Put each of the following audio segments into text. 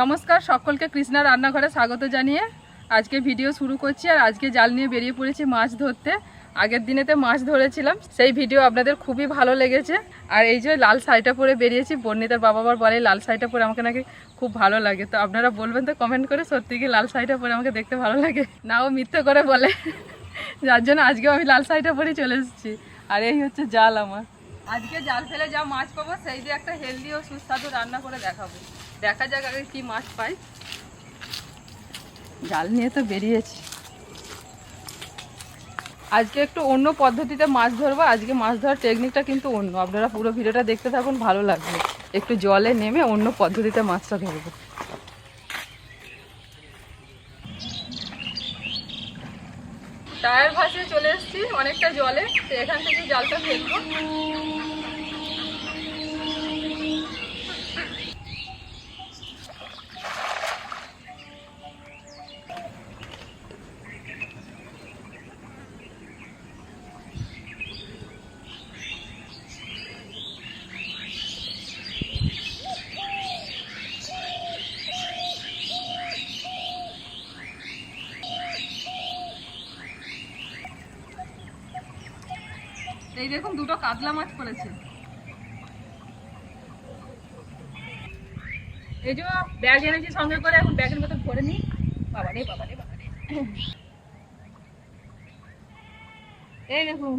নমস্কার, সকলকে কৃষ্ণা রান্নাঘরে স্বাগত জানিয়ে আজকে ভিডিও শুরু করছি আর আজকে জাল নিয়ে বেরিয়ে পড়েছি মাছ ধরতে। আগের দিনেতে মাছ ধরেছিলাম, সেই ভিডিও আপনাদের খুবই ভালো লেগেছে। আর এই যে লাল শাড়িটা পরে বেরিয়েছি, বর্ণিতার বাবা আবার বলে, লাল শাড়িটা পরে আমাকে নাকি খুব ভালো লাগে। তো আপনারা বলবেন তো কমেন্ট করে সত্যি কি লাল শাড়িটা পরে আমাকে দেখতে ভালো লাগে? না, ও মিথ্যে করে বলে। যার জন্য আজকেও আমি লাল শাড়িটা পরে চলে এসেছি। আর এই হচ্ছে জাল আমার। আজকে জাল ফেলে যা মাছ পাবো, সেই দিয়ে একটা হেলদি ও সুস্বাদু রান্না করে দেখাবো। দেখা যাক আগে কি মাছ পাই। জাল নিয়ে তো বেরিয়েছি। আজকে একটু অন্য পদ্ধতিতে মাছ ধরবো, আজকে মাছ ধরার টেকনিকটা কিন্তু অন্য। আপনারা পুরো ভিডিওটা দেখতে থাকুন, ভালো লাগবে। একটু জলে নেমে অন্য পদ্ধতিতে মাছটা ধরবো। টায়ার ভাসিয়ে চলে এসেছি, অনেকটা জলে, তো এখান থেকে জালটা ফেলব। এই দেখুন দুটো কাতলা মাছ পড়েছে এই যে ব্যাগ এনেছি সঙ্গে করে, এখন ব্যাগের মতো ভরে নি বাবা রে বাবা রে বাবা রে। এই দেখুন।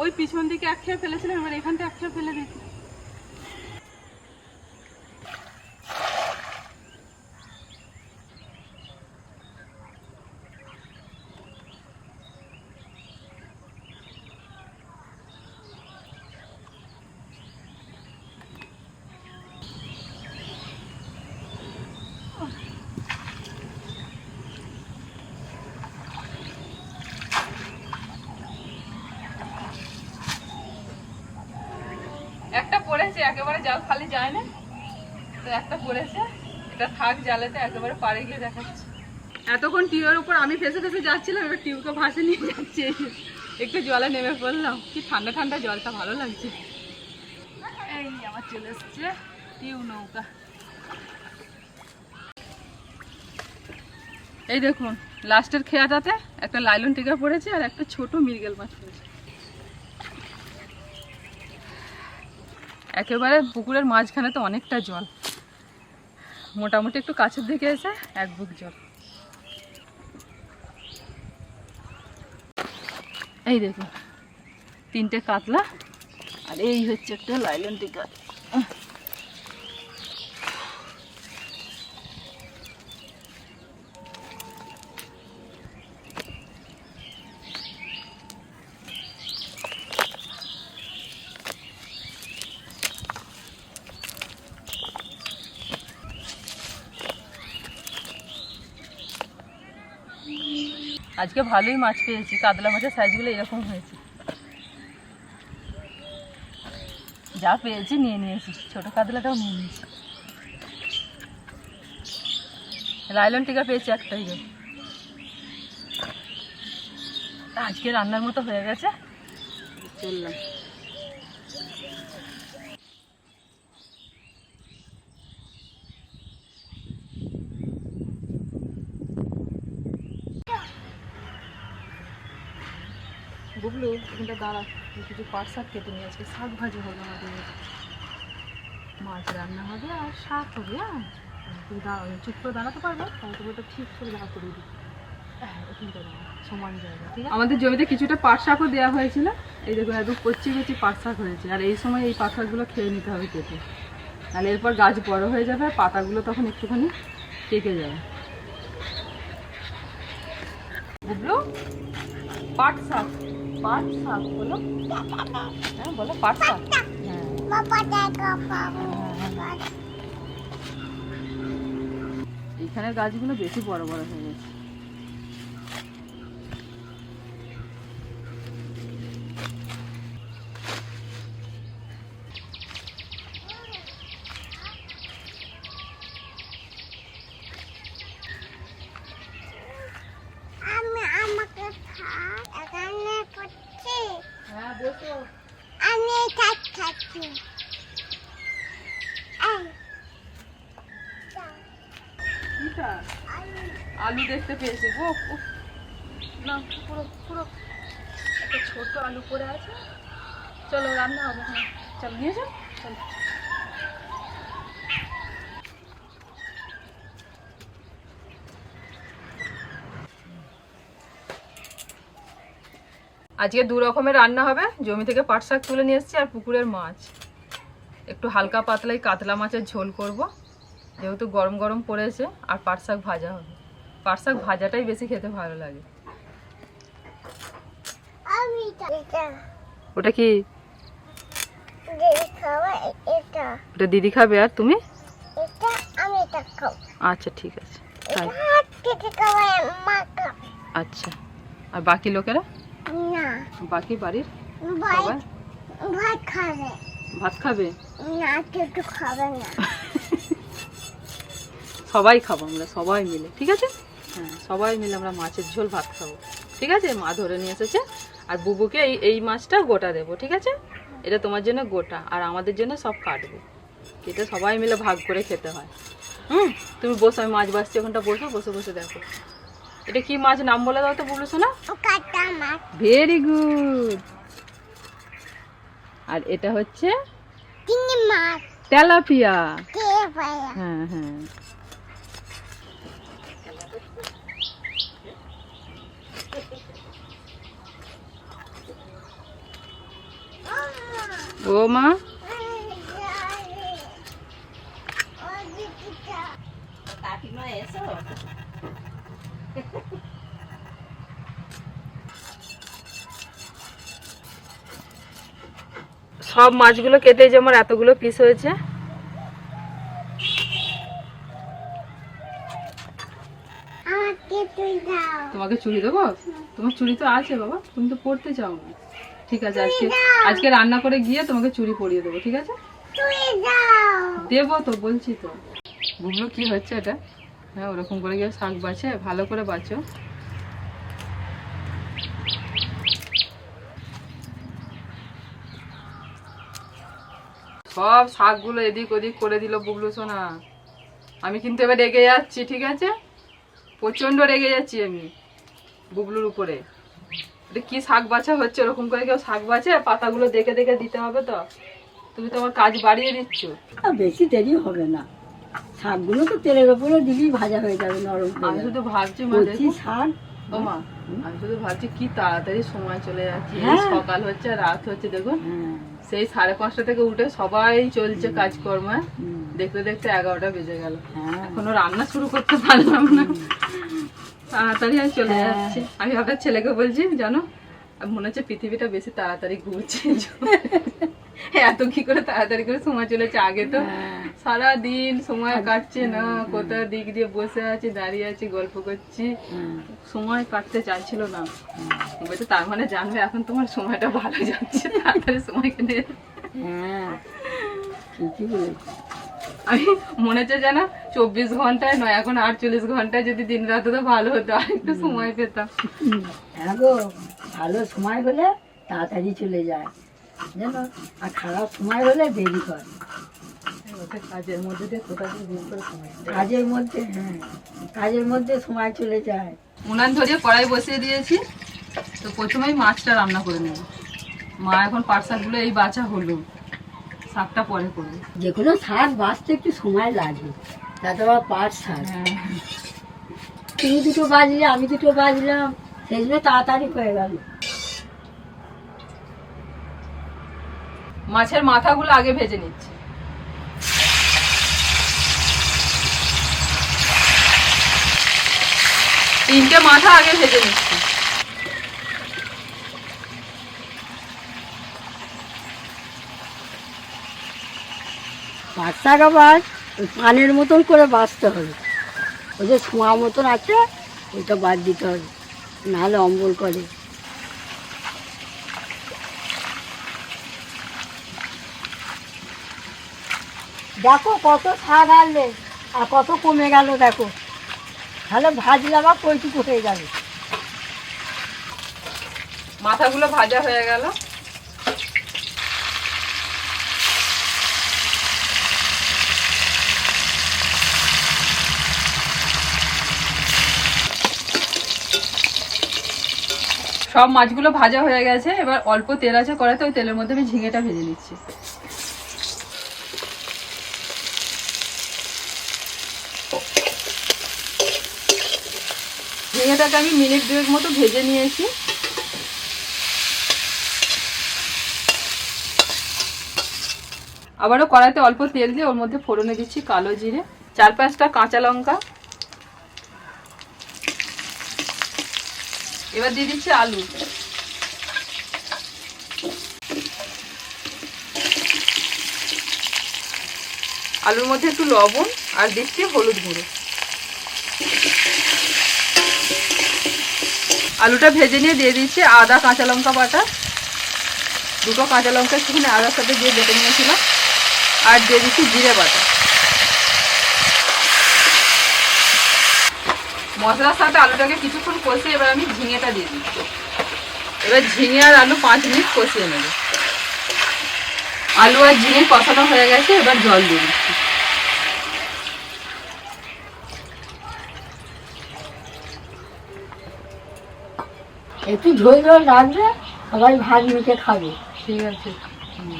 ওই পিছন দিকে এক খেয়ে ফেলেছিলাম, এবার এখানটা এক খেয়ে ফেলে দিয়েছি পড়েছে একেবারে জাল খালি যায় না। তো একটা পড়েছে। এটা থাক জালেতে, একেবারে পাড়ে গিয়ে দেখাচ্ছে। এতক্ষণ টিউবের উপর আমি ফেসে ফেসে যাচ্ছিলাম, এবার টিউবকে ভাসে নিয়ে যাচ্ছে। একটু জলে নেমে পড়লাম। কি ঠান্ডা ঠান্ডা জলটা, ভালো লাগছে। এই আমার চলে এসছে টিউ নৌকা। এই দেখুন, লাস্টের খেয়াটাতে একটা লাইলন টিকা পড়েছে আর একটা ছোট মিরগেল মাছ পড়েছে। একেবারে পুকুরের মাঝখানে তো অনেকটা জল। মোটামুটি একটু কাছের দিকে এসে এক বুক জল। এই দেখুন, তিনটে কাতলা, আর এই হচ্ছে একটা লাইলন টিকা আজকে ভালোই মাছ পেয়েছি, কাতলা মাছের সাইজগুলো এরকম হয়েছে। যা পেয়েছি নিয়ে নিয়েছি, ছোটো কাতলাটাও নিয়ে নিয়েছি। লাইলন টিকা পেয়েছি একটাই আজকে রান্নার মতো হয়ে গেছে। চললাম। বুবলু এখানটা দাঁড়া কিছু পাট শাক কেটে নিয়ে আজকে শাক ভাজি হবে আমাদের। মাছ রান্না হবে আর শাক হবে হ্যাঁ? তুমি দাঁড়া চুপ করে দাঁড়াতে পারবে, তাহলে তোকে ওটা ঠিক করে দাঁড়া করে দিই হ্যাঁ আমাদের জমিতে কিছুটা পাট শাকও দেওয়া হয়েছিল। এই দেখুন একদম কচি কচি পাট শাক হয়েছে। আর এই সময় এই পাট শাকগুলো খেয়ে নিতে হবে কেটে। তাহলে এরপর গাছ বড় হয়ে যাবে, আর পাতাগুলো তখন একটুখানি পেকে যাবে। বুবলু পাট শাক। পাট শাক বলো? হ্যাঁ বলো পাট শাক এইখানের গাছগুলো বেশি বড় বড় হয়ে গেছে। দেখতে পেয়েছি। গো না, পুরো পুরো একটা ছোট আলু পড়ে আছে। চলো, রান্না হবে হ্যাঁ। চল, নিয়ে যাও। চলো। আজকে দু রকমের রান্না হবে। জমি থেকে পাট শাক তুলে নিয়ে এসেছি আর পুকুরের মাছ। একটু হালকা পাতলাই কাতলা মাছের ঝোল করব। যেহেতু গরম গরম পড়েছে, আর পাট শাক ভাজা হবে। পাট শাক ভাজাটাই বেশি খেতে ভালো লাগে। ওটা কি? এটা ওটা দিদি খাবে আর তুমি? আচ্ছা ঠিক আছে। আচ্ছা। আর বাকি লোকেরা? বাকি বাড়ির সবাই? খাবে। ভাত খাবে? না কেউ খাবে না। সবাই খাব আমরা সবাই মিলে ঠিক আছে? হ্যাঁ সবাই মিলে আমরা মাছের ঝোল ভাত খাব। ঠিক আছে? মা ধরে নিয়ে এসেছে। আর বুবুকে এই এই মাছটা গোটা দেবো ঠিক আছে? এটা তোমার জন্য গোটা আর আমাদের জন্য সব কাটবো। এটা সবাই মিলে ভাগ করে খেতে হয়। হুম তুমি বসো আমি মাছ বাসছি ওখানটা বসো বসে বসে দেখো। এটা কি মাছ নাম বলে দাও তো বলো শোনা ভেরি গুড আর এটা হচ্ছে তেলাপিয়া। হ্যাঁ হ্যাঁ। ও মা সব মাছগুলো কেটে যে আমার এতগুলো পিস হয়েছে। তোমাকে চুড়ি দেবো? তোমার চুড়ি তো আছে বাবা তুমি তো পড়তে চাও না। ঠিক আছে, আজকে আজকে রান্না করে গিয়ে তোমাকে চুরি পরিয়ে দেবো, ঠিক আছে? দেবো তো, বলছি তো। বুবলু, কি হচ্ছে এটা? হ্যাঁ ওরকম করে গিয়ে শাক বাছে, ভালো করে বাঁচো সব শাকগুলো এদিক ওদিক করে দিল বুবলু সোনা। আমি কিন্তু এবার রেগে যাচ্ছি, ঠিক আছে? প্রচণ্ড রেগে যাচ্ছি আমি বুবলুর উপরে। এটা কি শাক বাছা হচ্ছে? ওরকম করে কেউ শাক বাছে? পাতাগুলো দেখে দেখে দিতে হবে তো। তুমি তোমার কাজ বাড়িয়ে দিচ্ছ। বেশি দেরি হবে না। শাকগুলো তো তেলের ওপরে দিলেই ভাজা হয়ে যাবে নরম আমি শুধু ভাবছি মা শাক। ও মা আমি শুধু ভাবছি কি তাড়াতাড়ি সময় চলে যাচ্ছে। হ্যাঁ। সকাল হচ্ছে রাত হচ্ছে দেখুন। হ্যাঁ। সেই সাড়ে পাঁচটা থেকে উঠে সবাই চলছে কাজকর্ম। দেখতে দেখতে এগারোটা বেজে গেল। হ্যাঁ। এখনও রান্না শুরু করতে পারলাম না। তাড়াতাড়ি আর চলে হ্যাঁ। যাচ্ছে। আমি আপনার ছেলেকে বলছি জানো মনে হচ্ছে পৃথিবীটা বেশি তাড়াতাড়ি ঘুরছে। এত কি করে তাড়াতাড়ি করে সময় চলেছে আগে তো হ্যাঁ। সারা দিন সময় কাটছে না। কোথাও দিক দিয়ে বসে আছি দাঁড়িয়ে আছি গল্প করছি। সময় কাটতে চাইছিল না। বলছে তার মানে জানবে এখন তোমার সময়টা ভালো যাচ্ছে তাড়াতাড়ি সময় কেটে হ্যাঁ। ঠিকই বলেছি। আমি মনে হচ্ছে যেন চব্বিশ ঘন্টায় নয় এখন আটচল্লিশ ঘন্টায় যদি দিন রাত হতো ভালো হতো আর একটু সময় পেতাম। হ্যাঁ গো ভালো সময় হলে তাড়াতাড়ি চলে যায়। জানো আর খারাপ সময় হলে দেরি করে। কাজের মধ্যে কাজের মধ্যে হ্যাঁ কাজের মধ্যে সময় চলে যায়। উনান ধরিয়ে কড়াই বসিয়ে দিয়েছি তো প্রথমেই মাছটা রান্না করে নেব। মা এখন পাট শাকগুলো এই বাছা হলো। শাকটা পরে করবে। যে কোনো শাক বাঁচতে একটু সময় লাগে তাতে আবার পাট শাক তুমি দুটো বাজলে আমি দুটো বাজলাম। সেই জন্য তাড়াতাড়ি হয়ে গেল। মাছের মাথাগুলো আগে ভেজে নিচ্ছি। তিনটে মাথা আগে ভেজে নিচ্ছি। শাক আবার ওই পানের মতন করে বাঁচতে হবে। ওই যে ছোঁয়া মতন আছে, ওইটা বাদ দিতে হবে, নাহলে অম্বল করে। দেখো কত শাক আনলে আর কত কমে গেল, দেখো। তাহলে ভাজলে আবার কইটুকু হয়ে যাবে। মাথাগুলো ভাজা হয়ে গেল। সব মাছগুলো ভাজা হয়ে গেছে, এবার অল্প তেল আছে কড়াইতে, ওই তেলের মধ্যে আমি ঝিঙেটা ভেজে নিচ্ছি। ঝিঙেটাকে আমি মিনিট দুয়েক মতো ভেজে নিয়েছি। আবারও কড়াইতে অল্প তেল দিয়ে ওর মধ্যে ফোড়নে দিচ্ছি কালো জিরে চার পাঁচটা কাঁচা লঙ্কা এবার দিয়ে দিচ্ছি আলু। আলুর মধ্যে একটু লবণ আর দিচ্ছি হলুদ গুঁড়ো। আলুটা ভেজে নিয়ে দিয়ে দিচ্ছি আদা কাঁচা লঙ্কা বাটা। দুটো কাঁচা লঙ্কা একটুখানি আদার সাথে দিয়ে বেটে নিয়েছিলাম। আর দিয়ে দিচ্ছি জিরে বাটা। মশলার সাথে আলুটাকে কিছুক্ষণ কষিয়ে এবার আমি ঝিঙেটা দিয়ে দিচ্ছি। এবার ঝিঙে আর আলু পাঁচ মিনিট কষিয়ে নেব। আলু আর ঝিঙে কষানো হয়ে গেছে এবার জল দিয়ে দিচ্ছি। একটু ঝোল ঝোল রাখবে সবাই ভাত মেখে খাবে। ঠিক আছে।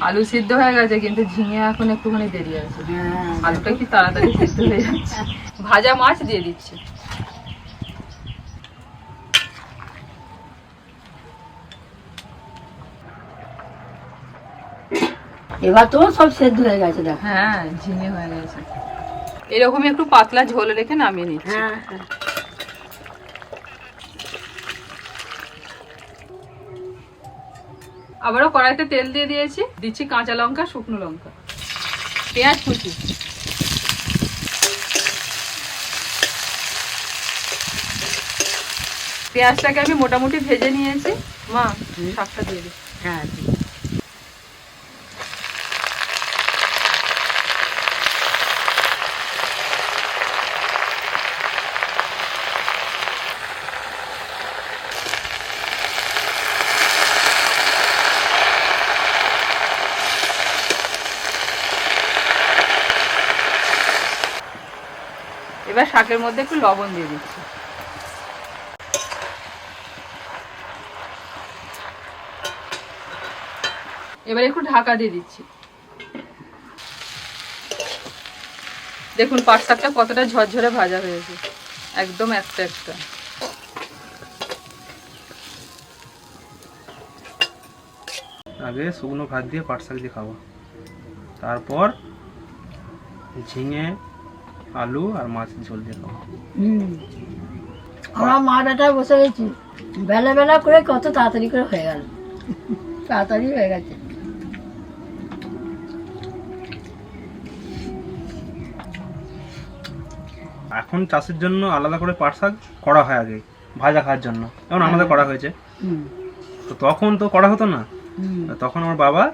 আলু সিদ্ধ হয়ে গেছে কিন্তু ঝিঙে এখন একটুখানি দেরি আছে। হ্যাঁ। আলুটা কি তাড়াতাড়ি সিদ্ধ হয়ে যাচ্ছে? ভাজা মাছ দিয়ে দিচ্ছি। এবার তো সব সেদ্ধ হয়ে গেছে দেখো। হ্যাঁ ঝিঙে হয়ে গেছে। এরকমই একটু পাতলা ঝোল রেখে নামিয়ে নিচ্ছি। হ্যাঁ হ্যাঁ। আবারও কড়াইতে তেল দিয়ে দিয়েছি। দিচ্ছি কাঁচা লঙ্কা শুকনো লঙ্কা। পেঁয়াজ কুচি। পেঁয়াজটাকে আমি মোটামুটি ভেজে নিয়েছি। মা শাকটা দিয়ে দিই হ্যাঁ শাকের মধ্যে একটু লবণ দিয়ে দিচ্ছি। এবার একটু ঢাকা দিয়ে দিচ্ছি। দেখুন, পাট শাকটা কতটা ঝরঝরে ভাজা হয়েছে। একদম একটা একটা। আগে শুকনো ভাত দিয়ে পাট শাক দিয়ে খাব। তারপর ঝিঙে আলু আর মাছ ঝোল দিয়ে খাব। আমরা মা বেটা বসে গেছি। বেলা বেলা করে কত তাড়াতাড়ি করে হয়ে গেল। তাড়াতাড়ি হয়ে গেছে। এখন চাষের জন্য আলাদা করে পাট শাক করা হয় আগে ভাজা খাওয়ার জন্য। এখন আমাদের করা হয়েছে। হুম। তো তখন তো করা হতো না। হুম। তখন আমার বাবা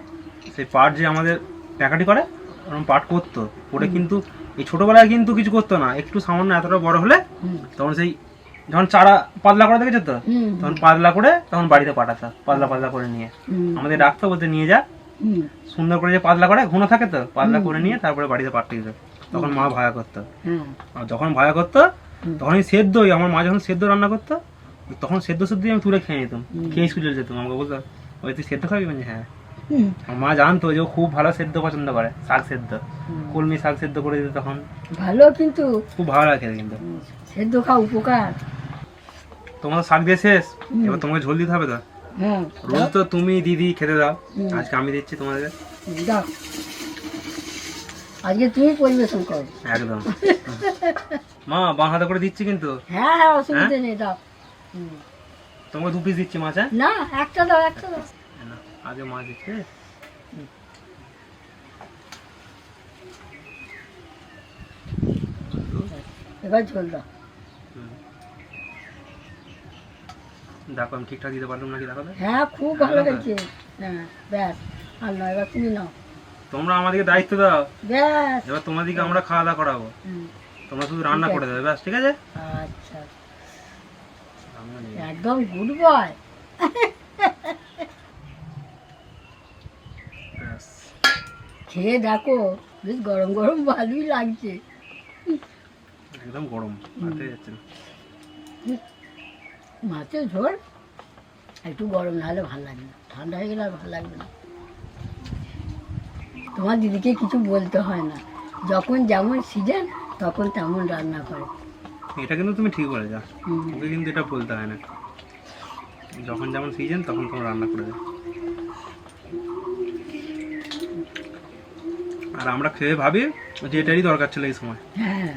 সেই পাট যে আমাদের প্যাকাটি করে ওরকম পাট করতো। করে কিন্তু এই ছোটবেলায় কিন্তু কিছু করতো না। একটু সামান্য এতটা বড় হলে তখন সেই যখন চারা পাতলা করে দেখেছ তো? তখন পাতলা করে তখন বাড়িতে পাঠাতো পাতলা পাতলা করে নিয়ে। আমাদের ডাকতো বলতে নিয়ে যা। সুন্দর করে যে পাতলা করে ঘন থাকে তো? পাতলা করে নিয়ে তারপরে বাড়িতে পাঠিয়ে দিত। তখন মা ভায়া করতো। হ্যাঁ। আর যখন ভায়া করতো তখনই সেদ্ধই আমার মা যখন সেদ্ধ রান্না করতো তখন সেদ্ধ সেদ্ধই আমি তুলে খেয়ে নিতাম। খেয়ে স্কুলে যেতাম আমাকে বলতো ওই তুই সেদ্ধ খাবি? মানে হ্যাঁ। মা জানতো যে খুব ভালো সেদ্ধ পছন্দ করে শাক সেদ্ধ। কলমি শাক সেদ্ধ করে দিত তখন। ভালো কিন্তু। খুব ভালো লাগে কিন্তু। সেদ্ধ খাওয়া উপকার। তোমার শাক দিয়ে শেষ? এবার তোমাকে ঝোল দিতে হবে তো? হ্যাঁ রোজ তো তুমি দিদি খেতে দাও। আজকে আমি দিচ্ছি তোমাদের। দাও। আজকে তুমি পরিবেশন করো। একদম। মা বাঁ হাতে করে দিচ্ছি কিন্তু। হ্যাঁ হ্যাঁ অসুবিধা নেই দাও। তোমাকে দু পিস দিচ্ছি মাছ হ্যাঁ না একটা দাও একটা দাও। আগে মাছ দিচ্ছি। এবার ঝোল দাও। দেখো আমি ঠিকঠাক দিতে পারলাম নাকি দেখো হ্যাঁ খুব ভালো হয়েছে। হ্যাঁ ব্যাস আর নয় এবার তুমি নাও। তোমরা আমাদেরকে দায়িত্ব দাও। ব্যাস। এবার তোমাদেরকে আমরা খাওয়া দাওয়া করাবো। তোমরা শুধু রান্না করে দেবে ব্যাস ঠিক আছে? আচ্ছা। একদম গুড বয় ব্যাস। খেয়ে দেখো বেশ গরম গরম ভালোই লাগছে। একদম গরম যাচ্ছে। মাছের ঝোল একটু গরম না হলে ভালো লাগবে না ঠান্ডা হয়ে গেলে আর ভালো লাগবে না। তোমার দিদিকে কিছু বলতে হয় না যখন যেমন সিজন তখন তেমন রান্না করে। এটা কিন্তু তুমি ঠিক বলে যা। ওকে কিন্তু এটা বলতে হয় না। যখন যেমন সিজন তখন তোমার রান্না করে দেয়। আর আমরা খেয়ে ভাবি যে এটারই দরকার ছিল এই সময়। হ্যাঁ।